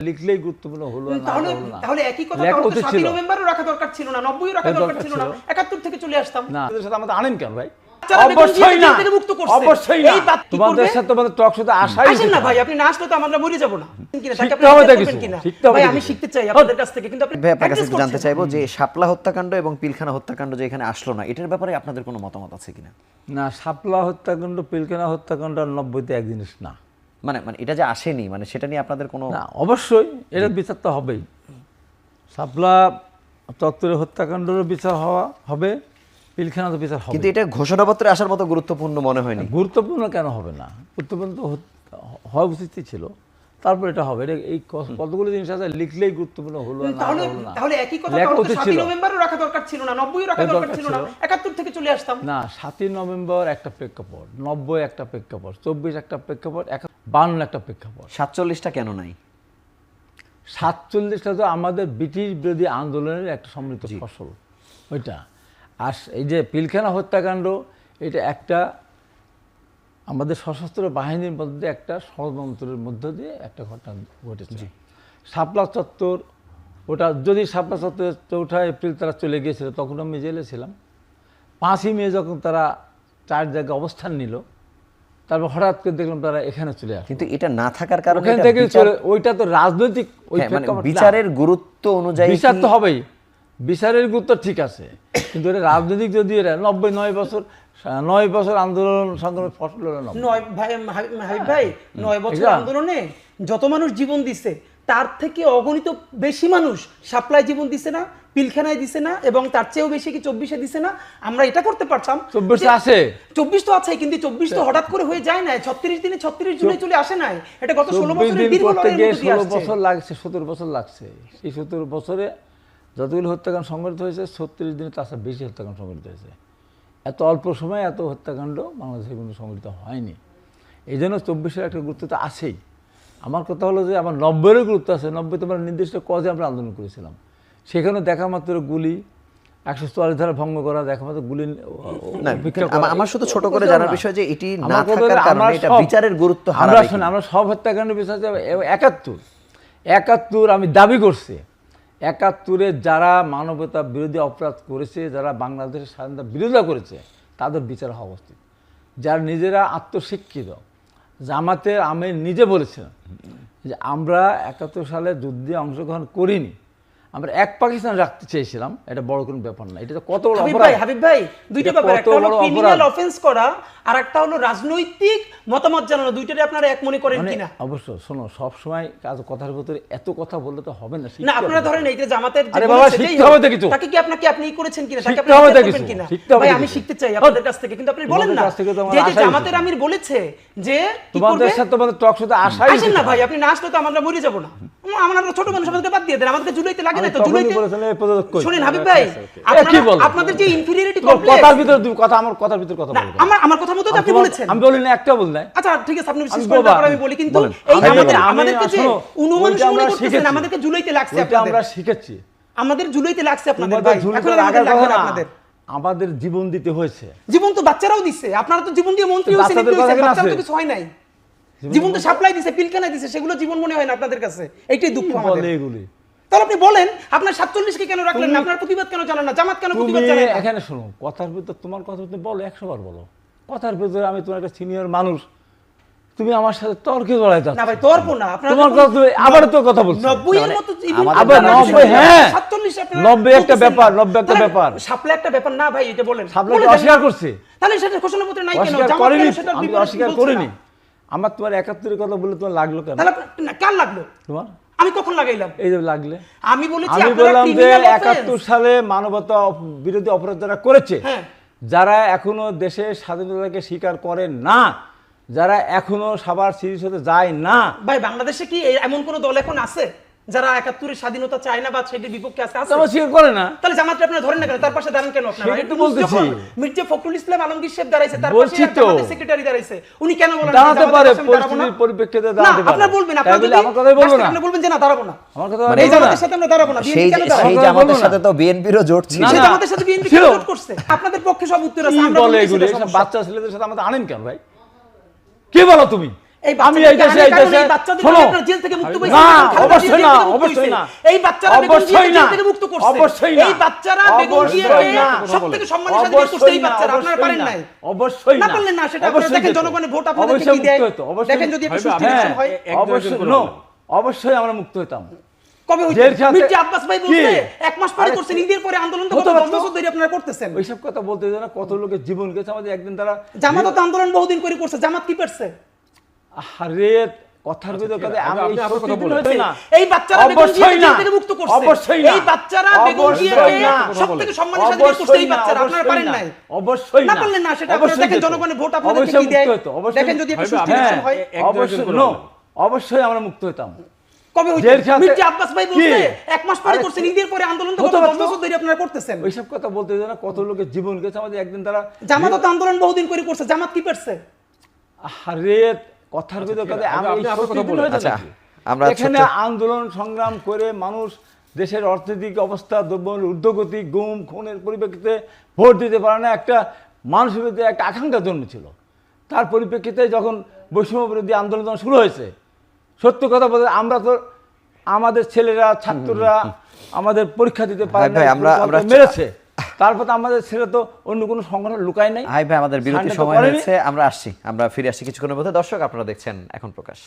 লিখলেই গুরুত্বপূর্ণ হলো না তাহলে তাহলে একই কথা তাহলে সাতই নভেম্বরও রাখা দরকার ছিল না নব্বই রাখা দরকার ছিল না। একাত্তর থেকে চলে আসতাম। না। এদের সাথে আমাদের আনেন কেন ভাই? অবশ্যই না। জেল মুক্ত করছে। অবশ্যই না। এই বাদ কি তোমাদের সাথে তোমাদের টক শুধু আশাই আসেন না ভাই আপনি না আসলে তো আমরা মরে যাব না? ভাই আমি শিখতে চাই আপনাদের কাছ থেকে কিন্তু আপনি আপনার কাছে জানতে চাইব যে শাপলা হত্যাকাণ্ড এবং পিলখানা হত্যাকাণ্ড যে এখানে আসলো না এটার ব্যাপারে আপনাদের কোনো মতামত আছে কিনা? না শাপলা হত্যাকাণ্ড পিলখানা হত্যাকাণ্ড আর নব্বইতে এক জিনিস না। মানে মানে এটা যে আসেনি মানে সেটা নিয়ে আপনাদের কোনো না অবশ্যই এটা বিচার তো হবেই। শাপলা চত্বরের হত্যাকাণ্ডেরও বিচার হওয়া হবে পিলখানা তো বিচার হবে। কিন্তু এটা ঘোষণাপত্রে আসার মতো গুরুত্বপূর্ণ মনে হয়নি। গুরুত্বপূর্ণ কেন হবে না? গুরুত্বপূর্ণ তো হওয়া উচিতই ছিল। তারপর এটা হবে। এটা এই কতগুলো জিনিস আছে লিখলেই গুরুত্বপূর্ণ হলো না তাহলে তাহলে একই কথা লেখা তাহলে নভেম্বরও রাখা দরকার ছিল না নব্বই রাখা দরকার ছিল না। ছিল। একাত্তর থেকে চলে আসতাম। না সাতই নভেম্বর একটা প্রেক্ষাপট নব্বই একটা প্রেক্ষাপট চব্বিশ একটা প্রেক্ষাপট বান্ন একটা প্রেক্ষাপট। সাতচল্লিশটা কেন নাই? সাতচল্লিশটা তো আমাদের ব্রিটিশ বিরোধী আন্দোলনের একটা সমৃদ্ধ ফসল। ওইটা। আর এই যে পিলখানা হত্যাকাণ্ড এটা একটা আমাদের সশস্ত্র বাহিনীর মধ্যে একটা ষড়যন্ত্রের মধ্য দিয়ে একটা ঘটনা ঘটেছে। শাপলা চত্বর ওটা যদি শাপলা চত্বরের চৌঠা এপ্রিল তারা চলে গিয়েছিল তখন আমি জেলে ছিলাম। পাঁচই মে যখন তারা চার জায়গায় অবস্থান নিল তারপর হঠাৎ করে দেখলাম তারা এখানে চলে আসে কিন্তু এটা না থাকার কারণে ওখান থেকে চলে ওইটা তো রাজনৈতিক ওই হ্যাঁ, মানে। বিচারের গুরুত্ব অনুযায়ী বিচার তো হবেই। বিচারের গুরুত্ব ঠিক আছে। কিন্তু এটা রাজনৈতিক যদি এটা নব্বই নয় বছর নয় বছর আন্দোলন সংগ্রামের ফসল হলো নয় ভাই হাবিব ভাই নয় বছর আন্দোলনে যত মানুষ জীবন দিছে তার থেকে অগণিত বেশি মানুষ সাপ্লাই জীবন দিছে না? পিলখানায় দিছে না এবং তার চেয়েও বেশি কি চব্বিশে দিছে না? আমরা এটা করতে পারতাম। 24 যে- আছে। চব্বিশ তো আছে কিন্তু চব্বিশ তো হঠাৎ করে হয়ে যায় না ছত্রিশ দিনে ছত্রিশ জুলাই চলে আসে নাই। এটা গত ষোলো চব্বিশ ষোলো বছর লাগছে সতেরো বছর লাগছে। এই সতেরো বছরে যতগুলো হত্যাকাণ্ড সংঘটিত হয়েছে ছত্রিশ দিনে তার বেশি হত্যাকাণ্ড সংঘটিত হয়েছে। এত অল্প সময়ে এত হত্যাকাণ্ড বাংলাদেশে কিন্তু সংঘটিত হয়নি। এই জন্য চব্বিশের একটা গুরুত্ব তো আছেই। আমার কথা হলো যে আমার নব্বইয়েরও গুরুত্ব আছে। নব্বই তোমার নির্দিষ্ট কজে আমরা আন্দোলন করেছিলাম। সেখানে দেখা মাত্র গুলি একশো চুয়াল্লিশ ধারা ভঙ্গ করা দেখা মাত্র গুলি আমার- শুধু ছোট করে জানার বিষয় যে এটি না থাকার কারণে এটা বিচারের গুরুত্ব আমরা শুনে আমরা সব হত্যাকাণ্ড বিষয় একাত্তর। একাত্তর আমি দাবি করছি। একাত্তরে যারা মানবতা বিরোধী অপরাধ করেছে যারা বাংলাদেশের স্বাধীনতা বিরোধিতা করেছে তাদের বিচার হওয়া উচিত। যারা নিজেরা আত্মশিক্ষিত জামাতের আমি নিজে বলেছিলাম যে আমরা একাত্তর সালে যুদ্ধে অংশগ্রহণ করিনি আমরা এক পাকিস্তান রাখতে চেয়েছিলাম এটা বড় কোনো ব্যাপার না। এটা তো কত বড় অপরাধ। ভাই হাবিব ভাই দুইটা ব্যাপার। একটা হলো ক্রিমিনাল অফেন্স করা আর একটা হলো রাজনৈতিক মতামত জানানো। দুইটারে আপনারা এক মনে করেন মানে কিনা? অবশ্য শোনো সব সময় কাজ কথার ভিতরে এত কথা বললে তো হবে না না আপনারা ধরেন এই যে জামাতের আরে বাবা, শিখতে হবে তো কিছু। তাকে কি আপনাকে আপনি করেছেন কিনা? তাকে শিখতে আপনি হবে কিনা? শিখতে হবে ভাই আমি শিখতে চাই আপনাদের কাছ থেকে কিন্তু আপনি বলেন না। যে যে জামাতের। আমির বলেছে যে কি তোমাদের সাথে তোমাদের টক শুধু আশাই আসেন না ভাই আপনি না আসলে তো আমরা মরে যাব না। আমরা ছোট মানুষ আমাদেরকে বাদ দিয়ে দেন। আমাদেরকে জুলাইতে লাগে না তো? জুলাইতে বলেছিলাম, এই পদক কই? শুনেন হাবিব ভাই এ, কি আপনারা- বলো? আপনাদের যে ইনফিরিয়রিটি কমপ্লেক্স কথার ভিতরে কথা আমার কথার ভিতরে কথা না আমার আমার কথা মতো আপনি বলেছেন। আমি বলি না একটা বল নাই আচ্ছা ঠিক আছে আপনি বিশ্বাস করেন তারপর আমি বলি কিন্তু এই আমাদের আমাদেরকে যে অনুমান ওইটা করতেছেন আমাদেরকে জুলাইতে লাগছে আপনাদের আমরা শিখেছি। আমাদের জুলাইতে লাগছে আপনাদের ভাই। এখন আমাদের লাগবে না না। আপনাদের আমাদের জীবন দিতে হয়েছে। জীবন তো বাচ্চারাও দিচ্ছে আপনারা তো জীবন দিয়ে মন্ত্রী বাচ্চারা তো কিছু হয় নাই। জীবন তো সাপ্লাই দিছে পিলকানায় দিছে সেগুলো জীবন মনে হয় না আপনাদের কাছে। এইটাই দুঃখ আমাদের। এগুলি? তাহলে আপনি বলেন আপনার সাতচল্লিশকে কেন রাখলেন না? আপনার প্রতিবাদ কেন জানান না? জামাত কেন প্রতিবাদ এখানে শোনো কথার ভিতর তোমার কথা তুমি বলো একশো বার বলো। কথার ভিতরে আমি তোমার একটা সিনিয়র মানুষ। তুমি আমার সাথে তর্কে জড়াই যাচ্ছ। না ভাই তর্ক না আপনারা তোমার কথা তুমি আবার তো কথা বলছো। নব্বই এর মতো আবার আপনারা নব্বই, বিষয়- হ্যাঁ। সাতচল্লিশ আপনারা নব্বই একটা ব্যাপার, না। নব্বই একটা ব্যাপার। একটা ব্যাপার না ভাই এটা বলেন। অস্বীকার করছে। তাহলে সেটা ঘোষণাপত্রে নাই কেন? জামাত আমি অস্বীকার করিনি। আমার তোমার একাত্তরের কথা বলে তোমার লাগল কেন? তাহলে কার লাগল? তোমার? আমি কখন লাগাইলাম? এই যে লাগলে। আমি বলেছি আমি আপনারা বললাম যে একাত্তর সালে মানবতা বিরোধী অপরাধ যারা করেছে হ্যাঁ। যারা এখনও দেশে স্বাধীনতাকে স্বীকার করে না যারা এখনও সবার সিরিজ হতে যায় না ভাই বাংলাদেশে কি এমন কোন দল এখন আছে? যারা একাত্তরের স্বাধীনতা চায় না বা সেটির বিপক্ষে আছে তারা স্বীকার করে না। তাহলে জামাতটা আপনারা ধরেন না কেন? তার পাশে দাঁড়ান কেন আপনারা? একটু বলতেছি। মির্জা ফখরুল ইসলাম আলমগীর সাহেব দাঁড়াইছে তার পাশে। জামাতের সেক্রেটারি দাঁড়াইছে। উনি কেন বলেন দাঁড়াতে পারে? পরিস্থিতির পরিপ্রেক্ষিতে দাঁড়াতে পারে। আপনারা বলবেন আপনারা যদি আমার কথাই বলব না। আপনি বলবেন যে না দাঁড়াবো না। আমার কথা মানে এই জামাতের সাথে আমরা দাঁড়াবো না। সেই বিএনপি কেন দাঁড়াবো? কথা জামাতের সাথে তো বিএনপিরও জোট ছিল। না, সেই জামাতের সাথে বিএনপি কেন জোট করছে? আপনাদের পক্ষে সব উত্তর আছে আমরা বলে এগুলো? সমস্যা। বাচ্চা ছেলেদের সাথে আমাদের আনেন কেন ভাই? কি বলো তুমি? এই জেল থেকে মুক্ত না অবশ্যই না জেল থেকে মুক্ত অবশ্যই না। এই বাচ্চারা অবশ্যই না। থেকে মুক্ত করছে। অবশ্যই না। এই বাচ্চারা বেগম অবশ্যই জিয়াকে না। সবথেকে সম্মানের সাথে করছে এই বাচ্চারা আপনারা পারেন নাই। অবশ্যই না না। পারলেন না সেটা আপনারা দেখেন জনগণের ভোট আপনাদেরকে কি দেয়? মুক্ত হতো, অবশ্যই দেখেন যদি একটা সুষ্ঠু ইলেকশন হয় অবশ্যই করে no, বলেন। অবশ্যই আমরা মুক্ত হতাম কবে হইছে আব্বাস ভাই বলছে এক মাস পরে আরে করছেন ঈদের পরে আন্দোলন তো। বছর ধরে আপনারা করতেছেন? ওইসব কথা বলতে না কত লোকের জীবন গেছে আমাদের একদিন তারা জামাত আন্দোলন বহুদিন করে করছে জামাত কি করছে? আরে কথার ভিতরে কথা আমি না। এই বাচ্চারা অবশ্যই না। থেকে মুক্ত করছে। অবশ্যই না। এই বাচ্চারা সবথেকে সম্মানের সাথে বের করছে এই বাচ্চারা। আপনারা পারেন নাই। অবশ্যই না পারলেন না সেটা আপনারা দেখেন জনগণের ভোট কি দেয়? মুক্ত দেখেন যদি একটা সুষ্ঠু হ্যাঁ, ইলেকশন হয়। অবশ্যই। বলেন। অবশ্যই আমরা মুক্ত হতাম কবে হইছে মির্জা আব্বাস ভাই বলছে এক মাস পরে করছেন ঈদের পরে আন্দোলন তো পারতো। বছর? ধরে আপনারা করতেছেন? ওইসব কথা বলতে না কত লোকের জীবন গেছে আমাদের একদিন তারা জামাত আন্দোলন বহুদিন করে করছে জামাত কি করছে? আরে কথার ভিতরে বলেন। হইতো আচ্ছা? আমরা এখানে আন্দোলন সংগ্রাম করে মানুষ দেশের অর্থনৈতিক অবস্থা দ্রব্যমূল্যের ঊর্ধ্বগতি গুম খুনের পরিপ্রেক্ষিতে ভোট দিতে পারে না একটা মানুষের মধ্যে একটা আকাঙ্ক্ষা জন্মেছিল তার পরিপ্রেক্ষিতে যখন বৈষম্য বিরোধী আন্দোলন যখন শুরু হয়েছে সত্য কথা বলতে আমরা তো আমাদের ছেলেরা ছাত্ররা আমাদের পরীক্ষা দিতে পারে না, আমরা- আমরা- মেরেছে তারপর তো আমাদের ছেলে তো অন্য কোনো সংগঠন লুকায় নাই। হাই ভাই আমাদের বিরতি সময় হয়েছে আমরা আসছি। আমরা ফিরে আসছি কিছুক্ষণের মধ্যে। দর্শক আপনারা দেখছেন এখন প্রকাশ।